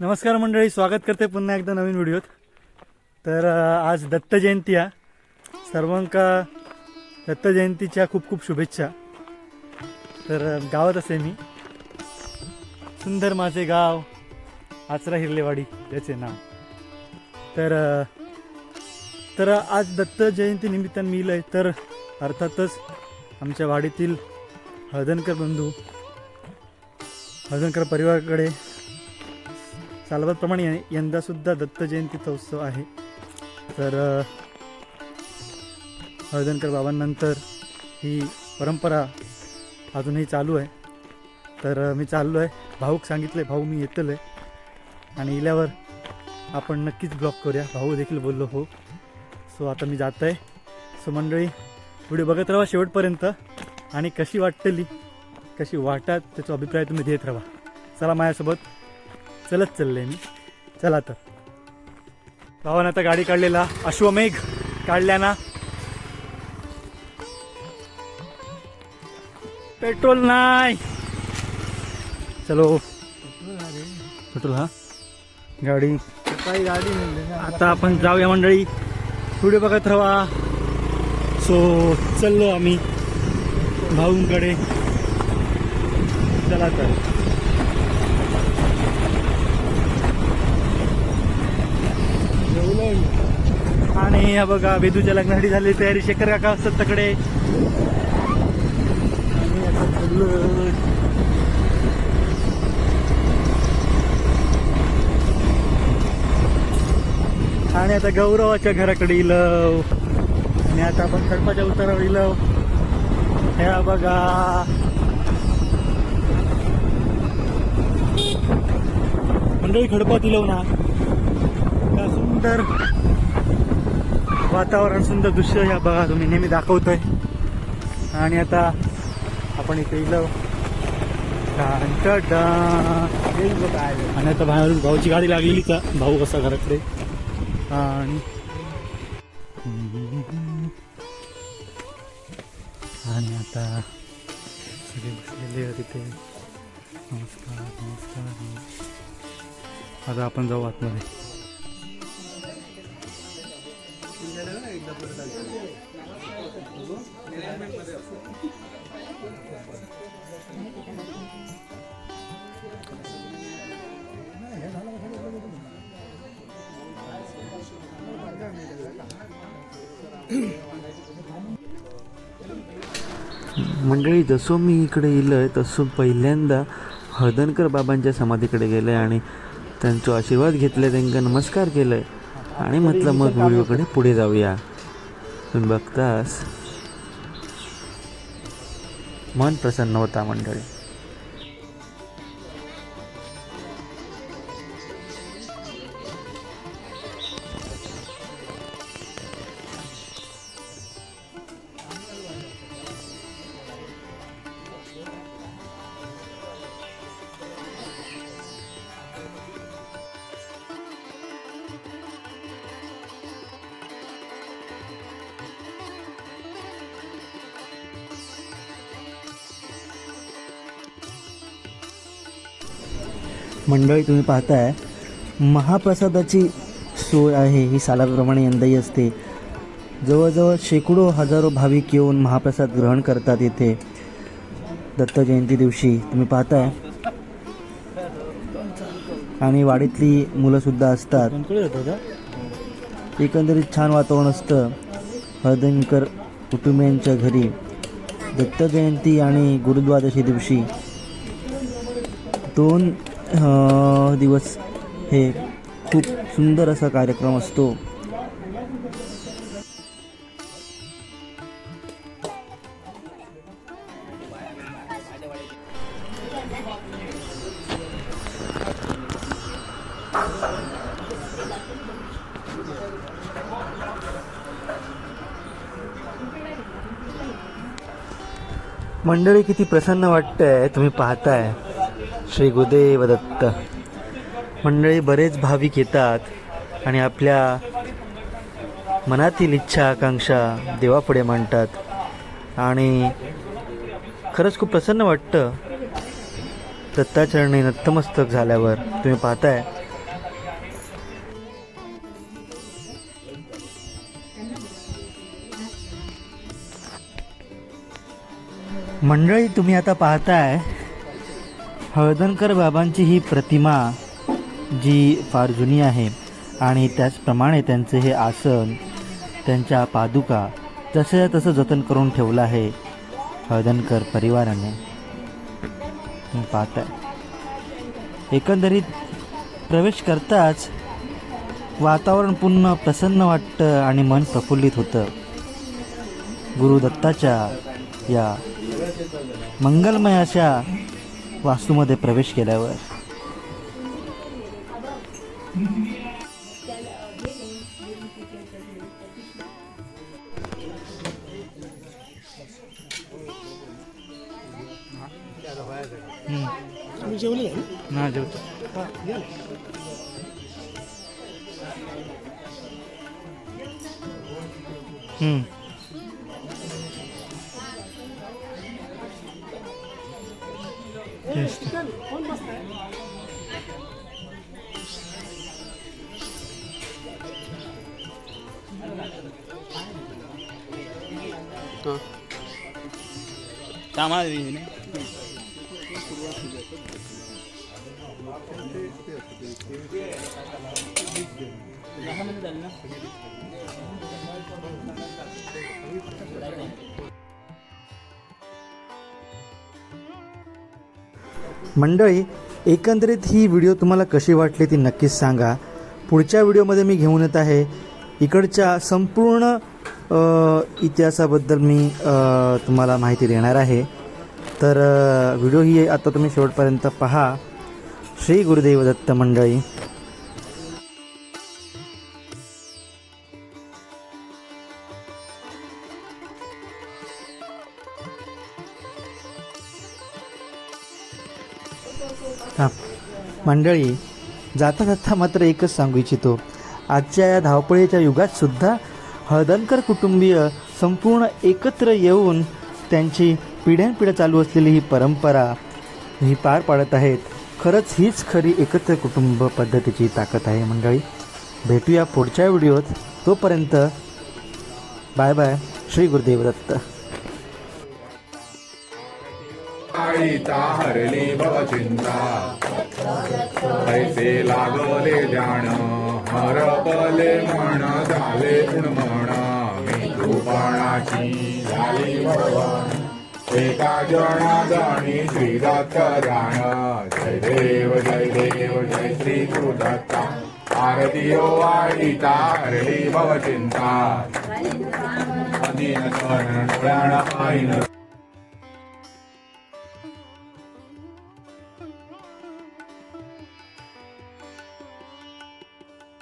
नमस्कार मंडळी स्वागत करते पुन्हा एकदा नवीन व्हिडिओत. तर आज दत्त जयंती आहे सर्वांका दत्त जयंतीच्या खूप खूप शुभेच्छा. तर गावात असे मी. सुंदर माझे गाव आचरा हिरलेवाडी याचे नाव. तर तर आज दत्त जयंती निमित्तान मी आहे तर अर्थातच आमच्या वाडीतील हळदणकर बंधू हळदणकर परिवाराकडे सालबादप्रमाणे यंदासुद्धा दत्त जयंतीचा उत्सव आहे. तर हळदणकर बाबांनंतर ही परंपरा अजूनही चालू आहे. तर मी चाललो आहे. भाऊक सांगितलं भाऊ मी येतलो आहे आणि इल्यावर आपण नक्कीच ब्लॉक करूया. भाऊ देखील बोललो हो. सो आता मी जात आहे सो मंडळी व्हिडिओ बघत राहा शेवटपर्यंत. आणि कशी वाटतली कशी वाटत त्याचा अभिप्राय तुम्ही देत राहा. चला माझ्यासोबत चलत चाललंय मी. चला तर. भावानं आता गाडी काढलेला. अश्वमेघ काढल्या ना. पेट्रोल नाही. चलो. पेट्रोल हा? गाडी काही गाडी. आता आपण जाऊया मंडळी. व्हिडिओ बघत राहा. सो चाललो आम्ही. भाऊंकडे. चला तर. आणि हा बघा वेदूच्या लग्नासाठी झाली तयारी शेखर काका असतात तकडे. आणि आता आणि आता गौरवाच्या घराकडे इल आणि आता आपण खडपाच्या उतारावर इलव. ह्या बघा. मंडळी खडपात इलव ना. सुंदर वातावरण सुंदर दृश्य या बघा तुम्ही नेहमी दाखवतोय. आणि आता आपण इथे इलव आणि आता बाहेर भाऊची गाडी लागलेली का? भाऊ कसा घराकडे? आणि आणि आता सगळे बसलेले तिथे नमस्कार नमस्कार. आता आपण जाऊ आतमध्ये. मंडळी जसं मी इकडे येलो आहे तसं पहिल्यांदा हळदणकर बाबांच्या समाधीकडे गेलं आहे आणि त्यांचा आशीर्वाद घेतले त्यांना नमस्कार केलं आहे आणि म्हटलं मग व्हिडिओकडे पुढे जाऊया. तुम्ही बघतास. मन प्रसन्न होता मंडळी. मंडळी तुम्ही पाहताय महाप्रसादाची सोय आहे. ही सालाप्रमाणे यंदाही असते. जवळजवळ शेकडो हजारो भाविक येऊन महाप्रसाद ग्रहण करतात येथे दत्त जयंती दिवशी तुम्ही पाहताय. आणि वाडीतली मुलंसुद्धा असतात. एकंदरीत छान वातावरण असतं. हळदणकर कुटुंबियांच्या घरी. दत्त जयंती आणि गुरुद्वादशी दिवशी दोन दिवस हे खूप सुंदर असा कार्यक्रम असतो. मंडळी किती प्रसन्न वाटतंय तुम्ही पाहताय. श्री गुदेव दत्त. मंडळी बरेच भाविक येतात आणि आपल्या मनातील इच्छा आकांक्षा देवापुढे मांडतात. आणि खरंच खूप प्रसन्न वाटतं. दत्ताचरणी नतमस्तक झाल्यावर तुम्ही पाहताय. मंडळी तुम्ही आता पाहताय हळदणकर बाबांची ही प्रतिमा जी फार जुनी आहे आणि त्याचप्रमाणे त्यांचे हे आसन त्यांच्या पादुका जसं तसं जतन करून ठेवलं आहे हळदणकर परिवाराने. पाहत एकंदरीत प्रवेश करताच वातावरण पूर्ण प्रसन्न वाटतं आणि मन प्रफुल्लित होतं. गुरुदत्ताच्या या मंगलमय अशा वास्तूमध्ये प्रवेश केल्यावर. तुम्ही जेवले नाही ना जेवतो. हम्म. sama di sini. मंडळी एकंदरीत ही व्हिडिओ तुम्हाला कशी वाटली ती नक्कीच सांगा. पुढच्या व्हिडिओमध्ये मी घेऊन येत आहे. इकडच्या संपूर्ण इतिहासाबद्दल मी तुम्हाला माहिती देणार आहे. तर व्हिडिओ ही आता तुम्ही शेवटपर्यंत पहा. श्री गुरुदेव दत्त मंडळी. मंडळी जाता जाता मात्र एकच सांगू इच्छितो. आजच्या या धावपळीच्या युगात सुद्धा हळदणकर कुटुंबीय संपूर्ण एकत्र येऊन त्यांची पिढ्यानपिढ्या चालू असलेली ही परंपरा ही पार पाडत आहेत. खरंच हीच खरी एकत्र कुटुंब पद्धतीची ताकद आहे मंडळी. भेटूया पुढच्या व्हिडिओत. तोपर्यंत बाय बाय. श्री गुरुदेव दत्त. आळीता हरली भवचिंता ऐसे लागले ध्यान हरपले म्हण झाले गुणमण मी कृपणाची झाली भगवान. एका जना जाणी श्री दत्त जाण जय देव जय देव जय श्री गुरुदत्ता आरती ओ आळीता हरली भवचिंता अधीन कर्ण डोळ्याण पाहिन